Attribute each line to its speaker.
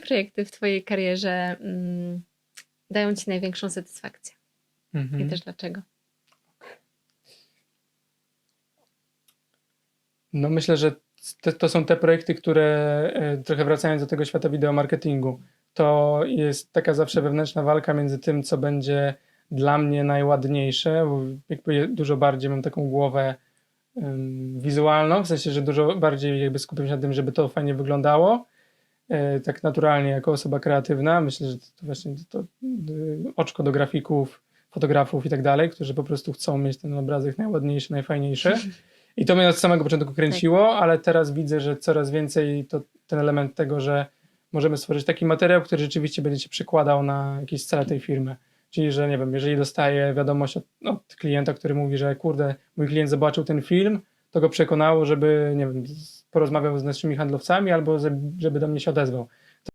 Speaker 1: projekty w Twojej karierze mm, dają Ci największą satysfakcję?
Speaker 2: Mhm.
Speaker 1: I też dlaczego?
Speaker 2: No myślę, że te, to są te projekty, które e, trochę wracając do tego świata wideomarketingu, to jest taka zawsze wewnętrzna walka między tym, co będzie dla mnie najładniejsze, bo jakby dużo bardziej mam taką głowę wizualną, w sensie, że dużo bardziej jakby skupiam się na tym, żeby to fajnie wyglądało, tak naturalnie jako osoba kreatywna. Myślę, że to, właśnie to, y, oczko do grafików, fotografów i tak dalej, którzy po prostu chcą mieć ten obrazek najładniejszy, najfajniejszy. I to mnie od samego początku kręciło, ale teraz widzę, że coraz więcej to ten element tego, że możemy stworzyć taki materiał, który rzeczywiście będzie się przekładał na jakieś cele tej firmy. Czyli, że nie wiem, jeżeli dostaję wiadomość od, od klienta, który mówi, że kurde, mój klient zobaczył ten film, to go przekonało, żeby, nie wiem, porozmawiał z naszymi handlowcami albo żeby do mnie się odezwał.